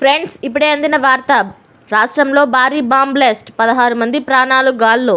Friends ఇప్పుడే అందిన వార్త. రాష్ట్రంలో భారీ బాంబ్ బ్లాస్ట్. పదహారు మంది ప్రాణాలు గాల్లో.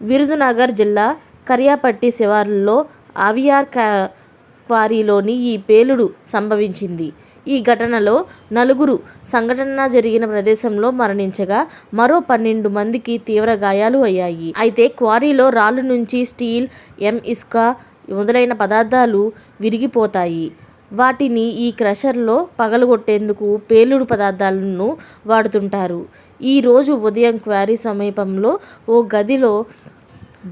విరుదునగర్ జిల్లా కరియాపట్టి శివార్లలో ఆవియార్ క్వారీలోని ఈ పేలుడు సంభవించింది. ఈ ఘటనలో నలుగురు సంఘటన జరిగిన ప్రదేశంలో మరణించగా మరో పన్నెండు మందికి తీవ్ర గాయాలు అయ్యాయి. అయితే క్వారీలో రాళ్ళు నుంచి స్టీల్ ఎం ఇసుక మొదలైన పదార్థాలు విరిగిపోతాయి. వాటిని ఈ క్రషర్లో పగలగొట్టేందుకు పేలుడు పదార్థాలను వాడుతుంటారు. ఈ రోజు ఉదయం క్వారీ సమీపంలో ఓ గదిలో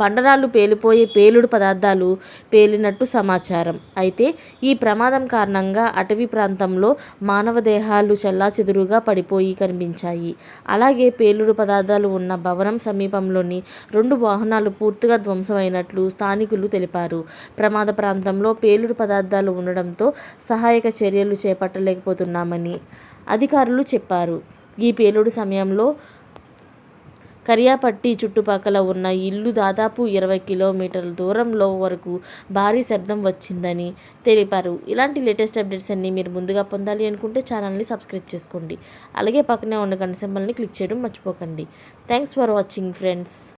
బండరాళ్ళు పేలిపోయే పేలుడు పదార్థాలు పేలినట్టు సమాచారం. అయితే ఈ ప్రమాదం కారణంగా అటవీ ప్రాంతంలో మానవ దేహాలు చెల్లాచెదురుగా పడిపోయి కనిపించాయి. అలాగే పేలుడు పదార్థాలు ఉన్న భవనం సమీపంలోని రెండు వాహనాలు పూర్తిగా ధ్వంసమైనట్లు స్థానికులు తెలిపారు. ప్రమాద ప్రాంతంలో పేలుడు పదార్థాలు ఉండడంతో సహాయక చర్యలు చేపట్టలేకపోతున్నామని అధికారులు చెప్పారు. ఈ పేలుడు సమయంలో కరియాపట్టి చుట్టుపక్కల ఉన్న ఇల్లు దాదాపు ఇరవై కిలోమీటర్ల దూరంలో వరకు భారీ శబ్దం వచ్చిందని తెలిపారు. ఇలాంటి లేటెస్ట్ అప్డేట్స్ అన్నీ మీరు ముందుగా పొందాలి అనుకుంటే ఛానల్ని సబ్స్క్రైబ్ చేసుకోండి. అలాగే పక్కనే ఉన్న గంట సింబల్ని క్లిక్ చేయడం మర్చిపోకండి. Thanks for watching friends